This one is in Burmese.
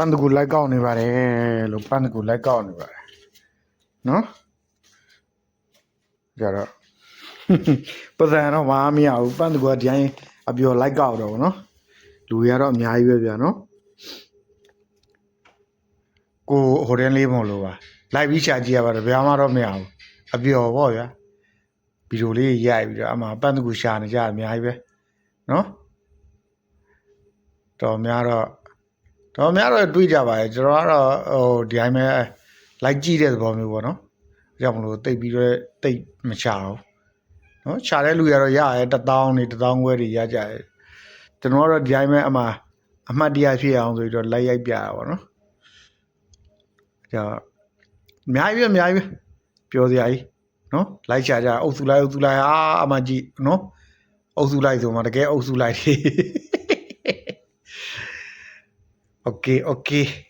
ပန်းတကူလိုက်ကောက်နေပါတယ်လို့ပန်းတကူလိုက်ကောက်နေပါတယ်နော်ကြတော့ပတ်စံတော့မအားမရဘူးပန်းတကူကဒီတိုင်းအပြော်လိုက်ကောက်တော့ဗောနော်လူတွေကတော့အများကြီးပဲဗျာနော်ကိုဟိုတန်းလေးမလို့ပါလိုက်ပြီးရှာကြည့်ရပါတယ်ဗျာမှတော့မရဘူးအပြော်ပေါ့ဗျာဗီဒီယိုလေးရိုက်ပြီးတော့အမှပန်းတကူရှာနေကြအများကြီးပဲနော်တော်များတော့ တော်များတော့တွေးကြပါရဲ့ကျွန်တော်ကတော့ဟိုဒီတိုင်းပဲလိုက်ကြည့်တဲ့သဘောမျိုးပေါ့နော်ဒါကြောင့်မလို့တိတ်ပြီးတော့တိတ်မချအောင်နော်ခြာတဲ့လူရတော့ရရဲတစ်တောင်းနေတစ်တောင်းခွဲတွေရကြတယ်ကျွန်တော်ကတော့ဒီတိုင်းပဲအမှအမှတ်တရဖြစ်အောင်ဆိုပြီးတော့လိုက်ရိုက်ပြတာပေါ့နော်ဒါအများကြီးပဲအများကြီးပဲပြောစရာကြီးနော်လိုက်ချကြအုပ်စုလိုက်အုပ်စုလိုက်အာအမှကြည့်နော်အုပ်စုလိုက်ဆိုမှတကယ်အုပ်စုလိုက်တ okay okay